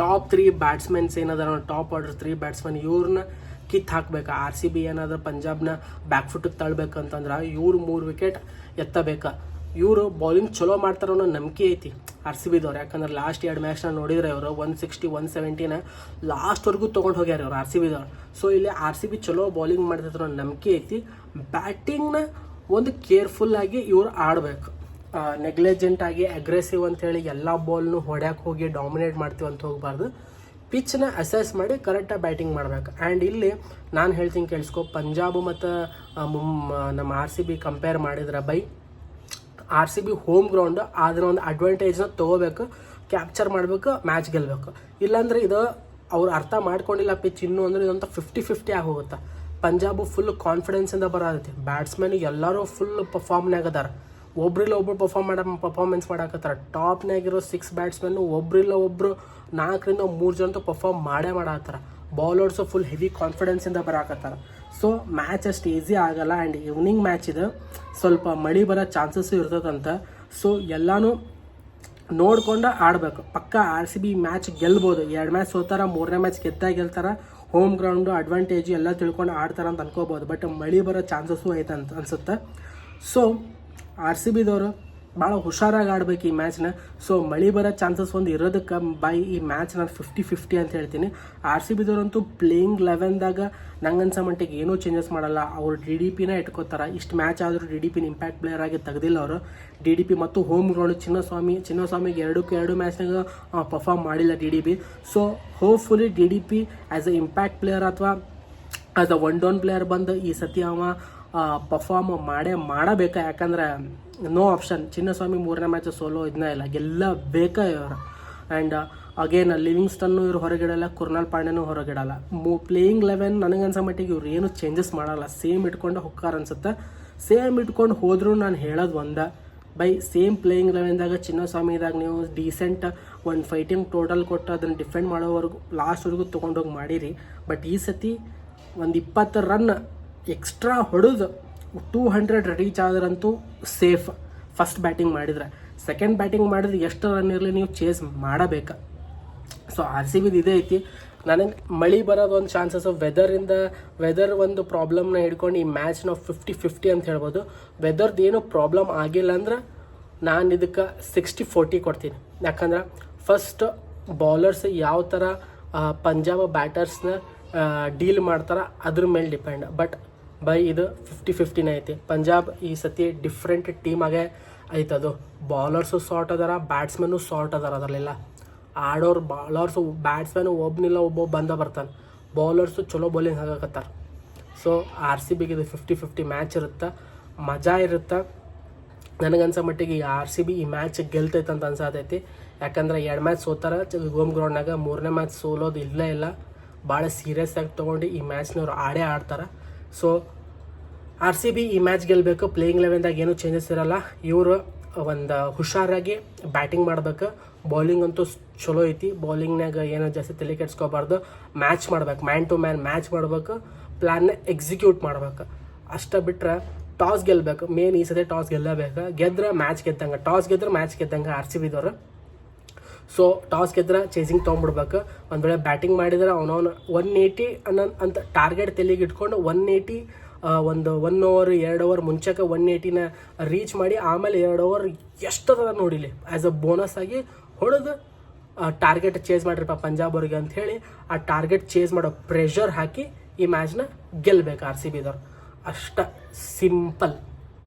ಟಾಪ್ ತ್ರೀ ಬ್ಯಾಟ್ಸ್ಮನ್ಸ್ ಏನದಾರ ಟಾಪ್ ಆರ್ಡರ್ ತ್ರೀ ಬ್ಯಾಟ್ಸ್ಮನ್ ಇವ್ರನ್ನ ಕಿತ್ತು ಹಾಕ್ಬೇಕು. ಆರ್ ಸಿ ಬಿ ಏನಾದ್ರು ಪಂಜಾಬ್ನ ಬ್ಯಾಕ್ ತಳ್ಬೇಕು ತಳ್ಬೇಕಂತಂದ್ರೆ ಇವ್ರು ಮೂರು ವಿಕೆಟ್ ಎತ್ತಬೇಕು. ಇವರು ಬೌಲಿಂಗ್ ಚಲೋ ಮಾಡ್ತಾರೆ ಅನ್ನೋ ನಂಬಿಕೆ ಐತಿ ಆರ್ ಸಿ ಬಿದವ್ರು ಯಾಕಂದ್ರೆ ಲಾಸ್ಟ್ ಎರಡು ಮ್ಯಾಚ್ನ ನೋಡಿದ್ರೆ ಇವರು ಒನ್ ಸಿಕ್ಸ್ಟಿ ಒನ್ ಸೆವೆಂಟಿನ ಲಾಸ್ಟ್ವರೆಗೂ ತೊಗೊಂಡು ಹೋಗ್ಯಾರ ಇವರು ಆರ್ ಸಿ ಬಿದವ್ರು ಸೊ ಇಲ್ಲಿ ಆರ್ ಸಿ ಬಿ ಚಲೋ ಬೌಲಿಂಗ್ ಮಾಡ್ತಿದ್ರು ಅನ್ನೋ ನಂಬಿಕೆ ಐತಿ. ಬ್ಯಾಟಿಂಗ್ನ ಒಂದು ಕೇರ್ಫುಲ್ ಆಗಿ ಇವ್ರು ಆಡಬೇಕು. ನೆಗ್ಲೆಜೆಂಟ್ ಆಗಿ ಅಗ್ರೆಸಿವ್ ಅಂತ ಹೇಳಿ ಎಲ್ಲ ಬಾಲ್ನು ಹೊಡ್ಯಾಕೆ ಹೋಗಿ ಡಾಮಿನೇಟ್ ಮಾಡ್ತೀವಿ ಅಂತ ಹೋಗಬಾರ್ದು. ಪಿಚ್ನ ಅಸೆಸ್ ಮಾಡಿ ಕರೆಕ್ಟಾಗಿ ಬ್ಯಾಟಿಂಗ್ ಮಾಡ್ಬೇಕು. ಆ್ಯಂಡ್ ಇಲ್ಲಿ ನಾನು ಹೇಳ್ತೀನಿ ಕೇಳಿಸ್ಕೊ, ಪಂಜಾಬ್ ಮತ್ತು ಮುಮ್ ನಮ್ಮ ಆರ್ ಸಿ ಬಿ ಕಂಪೇರ್ ಮಾಡಿದ್ರೆ by, R C B home ground ಅದನ್ನ ಒಂದು ಅಡ್ವಾಂಟೇಜ್ನ ತೊಗೋಬೇಕು ಕ್ಯಾಪ್ಚರ್ ಮಾಡಬೇಕು ಮ್ಯಾಚ್ ಗೆಲ್ಲಬೇಕು ಇಲ್ಲಾಂದ್ರೆ ಇದು ಅವ್ರು ಅರ್ಥ ಮಾಡ್ಕೊಂಡಿಲ್ಲ ಪಿಚ್ ಇನ್ನೂ ಅಂದ್ರೆ ಇದಂತ ಫಿಫ್ಟಿ ಫಿಫ್ಟಿ ಆಗಿ ಹೋಗುತ್ತೆ. ಪಂಜಾಬ್ ಫುಲ್ ಕಾನ್ಫಿಡೆನ್ಸಿಂದ ಬರೋದೈತಿ. ಬ್ಯಾಟ್ಸ್ಮನ್ ಎಲ್ಲರೂ ಫುಲ್ ಪರ್ಫಾರ್ಮ್ನಾಗ ಅದಾರ. ಒಬ್ರಿಲ್ಲ ಒಬ್ರು ಪರ್ಫಾರ್ಮ್ ಮಾಡ ಪರ್ಫಾರ್ಮೆನ್ಸ್ ಮಾಡಾಕತ್ತಾರ. ಟಾಪ್ನಾಗಿರೋ ಸಿಕ್ಸ್ ಬ್ಯಾಟ್ಸ್ಮನ್ನು ಒಬ್ರಿಲ್ಲ ಒಬ್ರು ನಾಲ್ಕರಿಂದ ಮೂರು ಜನ ಪರ್ಫಾರ್ಮ್ ಮಾಡೇ ಮಾಡಾತ್ತಾರ ಬೌಲರ್ಸು ಫುಲ್ ಹೆವಿ ಕಾನ್ಫಿಡೆನ್ಸಿಂದ ಬರಾಕತ್ತಾರ. ಸೊ ಮ್ಯಾಚ್ ಅಷ್ಟು ಈಸಿ ಆಗಲ್ಲ ಆ್ಯಂಡ್ ಈವ್ನಿಂಗ್ ಮ್ಯಾಚ್ ಇದು. ಸ್ವಲ್ಪ ಮಳೆ ಬರೋ ಚಾನ್ಸಸ್ಸು ಇರ್ತದಂತ. ಸೊ ಎಲ್ಲನೂ ನೋಡ್ಕೊಂಡು ಆಡಬೇಕು. ಪಕ್ಕ ಆರ್ ಸಿ ಬಿ ಮ್ಯಾಚ್ ಗೆಲ್ಬೋದು. ಎರಡು ಮ್ಯಾಚ್ ಸೋತಾರ, ಮೂರನೇ ಮ್ಯಾಚ್ ಗೆದ್ದಾಗ ಗೆಲ್ತಾರ. ಹೋಮ್ ಗ್ರೌಂಡು ಅಡ್ವಾಂಟೇಜು ಎಲ್ಲ ತಿಳ್ಕೊಂಡು ಆಡ್ತಾರ ಅಂತ ಅನ್ಕೋಬೋದು. ಬಟ್ ಮಳೆ ಬರೋ ಚಾನ್ಸಸ್ಸು ಐತೆ ಅಂತ ಅನ್ಸುತ್ತೆ. ಸೊ ಆರ್ ಸಿ ಬಿದವರು ಭಾಳ ಹುಷಾರಾಗಿ ಆಡ್ಬೇಕು ಈ ಮ್ಯಾಚ್ನ ಸೊ ಮಳೆ ಬರೋ ಚಾನ್ಸಸ್ ಒಂದು ಇರೋದಕ್ಕೆ ಬೈ ಈ ಮ್ಯಾಚ್ ನಾನು ಫಿಫ್ಟಿ ಫಿಫ್ಟಿ ಅಂತ ಹೇಳ್ತೀನಿ. ಆರ್ ಸಿ ಬಿದವರಂತೂ ಪ್ಲೇಯಿಂಗ್ ಲೆವೆನ್ದಾಗ ನಂಗೆ ಅನ್ಸ ಮಟ್ಟಿಗೆ ಏನೂ ಚೇಂಜಸ್ ಮಾಡಲ್ಲ. ಅವರು ಡಿ ಡಿ ಪಿನ ಇಟ್ಕೋತಾರೆ. ಇಷ್ಟು ಮ್ಯಾಚ್ ಆದರೂ ಡಿ ಡಿ ಪಿನ ಇಂಪ್ಯಾಕ್ಟ್ ಪ್ಲೇಯರ್ ಆಗಿ ತೆಗೆದಿಲ್ಲ ಅವರು. ಡಿ ಡಿ ಪಿ ಮತ್ತು ಹೋಮ್ ಗ್ರೌಂಡ್ ಚಿನ್ನಸ್ವಾಮಿ, ಚಿನ್ನಸ್ವಾಮಿಗೆ ಎರಡಕ್ಕೂ ಎರಡು ಮ್ಯಾಚ್ನಾಗ ಪರ್ಫಾರ್ಮ್ ಮಾಡಿಲ್ಲ D D P so hopefully D D P as a impact player ಅಥವಾ as a one down player ಬಂದು ಈ ಸತಿ ಅವ ಪರ್ಫಾರ್ಮ್ ಮಾಡೇ ಮಾಡಬೇಕಾ. ಯಾಕಂದ್ರೆ ನೋ ಆಪ್ಷನ್ ಚಿನ್ನಸ್ವಾಮಿ ಮೂರನೇ ಮ್ಯಾಚ್ ಸೋಲೋ ಇದನ್ನ ಇಲ್ಲ. ಗೆಲ್ಲ ಬೇಕಾ ಇವರು. ಆ್ಯಂಡ್ ಅಗೇನ್ ಲಿವಿಂಗ್ಸ್ಟನ್ನು ಇವ್ರು ಹೊರಗಿಡಲ್ಲ ಕುರ್ನಾಲ್ ಪಾಂಡೆನೂ ಹೊರಗಿಡಲ್ಲ. ಮೂ ಪ್ಲೇಯಿಂಗ್ ಲೆವೆನ್ ನನಗನ್ಸೋ ಮಟ್ಟಿಗೆ ಇವ್ರು ಏನು ಚೇಂಜಸ್ ಮಾಡಲ್ಲ. ಸೇಮ್ ಇಟ್ಕೊಂಡು ಹೊಕ್ಕಾರ ಅನ್ಸುತ್ತೆ. ಸೇಮ್ ಇಟ್ಕೊಂಡು ಹೋದರೂ ನಾನು ಹೇಳೋದು ಒಂದ. ಬೈ ಸೇಮ್ ಪ್ಲೇಯಿಂಗ್ ಲೆವೆನ್ದಾಗ ಚಿನ್ನಸ್ವಾಮಿದಾಗ ನೀವು ಡೀಸೆಂಟ್ ಒಂದು ಫೈಟಿಂಗ್ ಟೋಟಲ್ ಕೊಟ್ಟು ಅದನ್ನು ಡಿಫೆಂಡ್ ಮಾಡೋವರೆಗೂ ಲಾಸ್ಟ್ವರೆಗೂ ತೊಗೊಂಡೋಗಿ ಮಾಡಿರಿ. ಬಟ್ ಈ ಸತಿ ಒಂದು ಇಪ್ಪತ್ತು ರನ್ ಎಕ್ಸ್ಟ್ರಾ ಹೊಡೆದು ಟೂ ಹಂಡ್ರೆಡ್ ರೀಚ್ ಆದ್ರಂತೂ ಸೇಫ್ ಫಸ್ಟ್ ಬ್ಯಾಟಿಂಗ್ ಮಾಡಿದ್ರೆ. ಸೆಕೆಂಡ್ ಬ್ಯಾಟಿಂಗ್ ಮಾಡಿದ್ರೆ ಎಷ್ಟು ರನ್ ಇರಲಿ ನೀವು ಚೇಸ್ ಮಾಡಬೇಕು. ಸೊ ಆರ್ ಸಿ ಬಿದು ಇದೇ ಐತಿ. ನನಗೆ ಮಳೆ ಬರೋದು ಒಂದು ಚಾನ್ಸಸ್ ವೆದರಿಂದ ವೆದರ್ ಒಂದು ಪ್ರಾಬ್ಲಮ್ನ ಹಿಡ್ಕೊಂಡು ಈ ಮ್ಯಾಚ್ ನಾವು ಫಿಫ್ಟಿ ಫಿಫ್ಟಿ ಅಂತ ಹೇಳ್ಬೋದು. ವೆದರ್ದು ಏನು ಪ್ರಾಬ್ಲಮ್ ಆಗಿಲ್ಲ ಅಂದ್ರೆ ನಾನು ಇದಕ್ಕೆ ಸಿಕ್ಸ್ಟಿ ಫೋರ್ಟಿ ಕೊಡ್ತೀನಿ. ಯಾಕಂದ್ರೆ ಫಸ್ಟ್ ಬೌಲರ್ಸ್ ಯಾವ ಥರ ಪಂಜಾಬ್ ಬ್ಯಾಟರ್ಸ್ನ ಡೀಲ್ ಮಾಡ್ತಾರೆ, ಅದ್ರ ಮೇಲೆ ಡಿಪೆಂಡ್ ಬಟ್ ಬೈ ಇದು ಫಿಫ್ಟಿ ಫಿಫ್ಟಿನೇ ಐತಿ. ಪಂಜಾಬ್ ಈ ಸತಿ ಡಿಫ್ರೆಂಟ್ ಟೀಮಾಗೆ ಐತೆ ಅದು. ಬಾಲರ್ಸು ಶಾರ್ಟ್ ಅದಾರ ಬ್ಯಾಟ್ಸ್ಮನ್ನು ಶಾರ್ಟ್ ಅದಾರ ಅದರಲ್ಲೆಲ್ಲ. ಆಡೋರು ಬಾಲರ್ಸು ಬ್ಯಾಟ್ಸ್ಮನ್ ಒಬ್ಬನಿಲ್ಲ ಒಬ್ಬ ಬಂದ ಬರ್ತಾನೆ. ಬೌಲರ್ಸು ಚಲೋ ಬೌಲಿಂಗ್ ಹಾಕಕತ್ತಾರ ಸೊ ಆರ್ ಸಿ ಬಿಗೆ ಇದು ಫಿಫ್ಟಿ ಫಿಫ್ಟಿ ಮ್ಯಾಚ್ ಇರುತ್ತೆ. ಮಜಾ ಇರುತ್ತೆ. ನನಗನ್ಸೋ ಮಟ್ಟಿಗೆ ಈ ಆರ್ ಸಿ ಬಿ ಈ ಮ್ಯಾಚ್ ಗೆಲ್ತೈತೆ ಅಂತ ಅನ್ಸತೈತಿ. ಯಾಕಂದ್ರೆ ಎರಡು ಮ್ಯಾಚ್ ಸೋತಾರ ಹೋಮ್ ಗ್ರೌಂಡ್ನಾಗ ಮೂರನೇ ಮ್ಯಾಚ್ ಸೋಲೋದು ಇಲ್ಲೇ ಇಲ್ಲ. ಭಾಳ ಸೀರಿಯಸ್ ಆಗಿ ತೊಗೊಂಡು ಈ ಮ್ಯಾಚ್ನವ್ರು ಆಡೇ ಆಡ್ತಾರೆ. ಸೊ ಆರ್ ಸಿ ಬಿ ಈ ಮ್ಯಾಚ್ ಗೆಲ್ಲಬೇಕು ಪ್ಲೇಯಿಂಗ್ ಲೆವೆನ್ದಾಗ ಏನೂ ಚೇಂಜಸ್ ಇರಲ್ಲ. ಇವರು ಒಂದು ಹುಷಾರಾಗಿ ಬ್ಯಾಟಿಂಗ್ ಮಾಡ್ಬೇಕು. ಬೌಲಿಂಗ್ ಅಂತೂ ಚಲೋ ಐತಿ. ಬೌಲಿಂಗ್ನಾಗ ಏನೋ ಜಾಸ್ತಿ ತಲೆ ಕೆಡ್ಸ್ಕೋಬಾರ್ದು. ಮ್ಯಾಚ್ ಮಾಡ್ಬೇಕು. ಮ್ಯಾನ್ ಟು ಮ್ಯಾನ್ ಮ್ಯಾಚ್ ಮಾಡ್ಬೇಕು. ಪ್ಲ್ಯಾನ್ನ ಎಕ್ಸಿಕ್ಯೂಟ್ ಮಾಡ್ಬೇಕು. ಅಷ್ಟ ಬಿಟ್ರೆ ಟಾಸ್ ಗೆಲ್ಲಬೇಕು ಮೇನ್ ಈ ಸತಿ ಟಾಸ್ ಗೆಲ್ಲಬೇಕು. ಗೆದ್ರೆ ಮ್ಯಾಚ್ ಗೆದ್ದಂಗೆ. ಟಾಸ್ ಗೆದ್ರೆ ಮ್ಯಾಚ್ ಗೆದ್ದಂಗೆ ಆರ್ ಸಿ ಬಿದವರು ಸೊ ಟಾಸ್ ಗೆದ್ರೆ ಚೇಸಿಂಗ್ ತೊಗೊಂಡ್ಬಿಡ್ಬೇಕು. ಒಂದು ವೇಳೆ ಬ್ಯಾಟಿಂಗ್ ಮಾಡಿದ್ರೆ ಅವನವನು ಒನ್ ಏಯ್ಟಿ ಅನ್ನೋ ಅಂತ ಟಾರ್ಗೆಟ್ ತೆಲಿಗೆ ಇಟ್ಕೊಂಡು ಒನ್ ಏಯ್ಟಿ ಒಂದು ಒನ್ ಓವರ್ ಎರಡು ಓವರ್ ಮುಂಚೆಗೆ ಒನ್ ಏಯ್ಟಿನ ರೀಚ್ ಮಾಡಿ ಆಮೇಲೆ ಎರಡು ಓವರ್ ಎಷ್ಟದ ನೋಡಿಲಿ. ಆ್ಯಸ್ ಅ ಬೋನಸ್ ಆಗಿ ಹೊಡೆದು ಟಾರ್ಗೆಟ್ ಚೇಸ್ ಮಾಡಿರಪ್ಪ ಪಂಜಾಬ್ ಅವ್ರಿಗೆ ಅಂತ ಹೇಳಿ ಆ ಟಾರ್ಗೆಟ್ ಚೇಸ್ ಮಾಡೋ ಪ್ರೆಷರ್ ಹಾಕಿ ಈ ಮ್ಯಾಚ್ನ ಗೆಲ್ಬೇಕು ಆರ್ ಸಿ ಬಿದವ್ರು ಅಷ್ಟ ಸಿಂಪಲ್